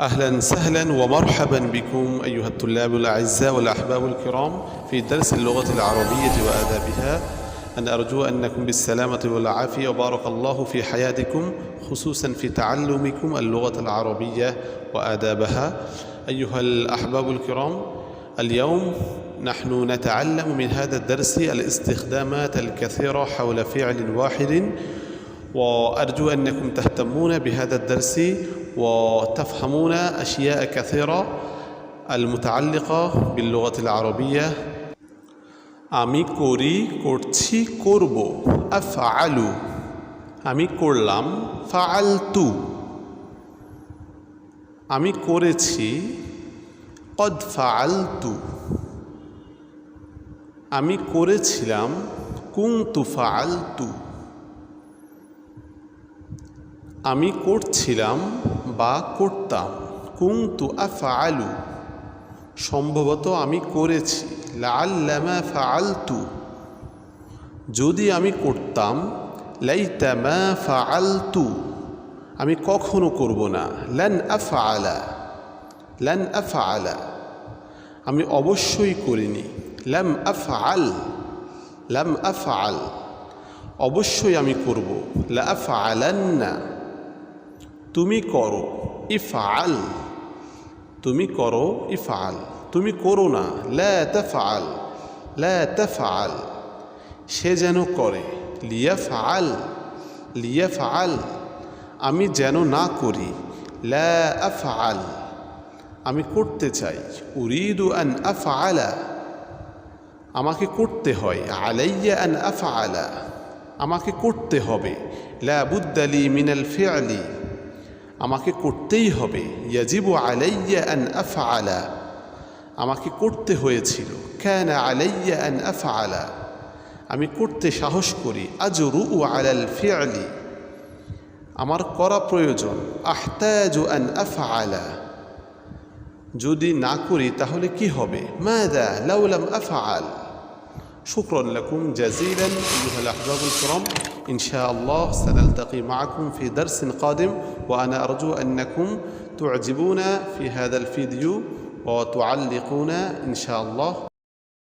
أهلا سهلا ومرحبا بكم أيها الطلاب الأعزاء والأحباب الكرام في درس اللغة العربية وآدابها. أنا أرجو أنكم بالسلامة والعافية وبارك الله في حياتكم خصوصا في تعلمكم اللغة العربية وآدابها. أيها الأحباب الكرام اليوم نحن نتعلم من هذا الدرس الاستخدامات الكثيرة حول فعل واحد وأرجو أنكم تهتمون بهذا الدرس وتفهمون أشياء كثيرة المتعلقة باللغة العربية আমি করি করছি করব আফআলু আমি করলাম ফাআলতু আমি করেছি কদ ফাআলতু আমি করেছিলাম কুংতু ফাআলতু আমি করছিলাম বা করতাম। কুংতু আফআলু? সম্ভবত আমি করেছি। লাল লাল্লামা ফাআলতু। যদি আমি করতাম লাইতামা ফাআলতু। আমি কখনো করব না। লান আফআলা। লান আফআলা। আমি অবশ্যই করিনি। লাম আফআল। লাম আফআল। অবশ্যই আমি করব। লা আফআলান্না। তুমি করো, ইফআল। তুমি করো, ইফআল। তুমি করো না, লা তাফআল লা তাফআল। সে যেন করে লিয়া ফাল লিয়া ফাল আমি যেন না করি, লা আফআল। আমি করতে চাই, উরিদু আন আফআলা। আমাকে করতে হয়, আলাইয়া আন আফআলা। আমাকে করতে হবে, লা বুদ্দালি মিনাল ফিআলি। আমাকে করতেই হবে। ইয়াজিব আলাইয়া অ্যান আফা আলা আমাকে করতে হয়েছিল। ক্যান আলাইয়া অ্যান আফা আলা আমি করতে সাহস করি। আজরু ও আলাল ফিয়ালি আমার করা প্রয়োজন। আহতাজু অ্যান আফা আলা যদি না করি তাহলে কি হবে? মাদা লাউলাম আফা আল শুক্রন লাকুম জাজিরান ইউহাল আহবাবুল করম। إن شاء الله سنلتقي معكم في درس قادم وأنا أرجو أنكم تعجبون في هذا الفيديو وتعلقون إن شاء الله.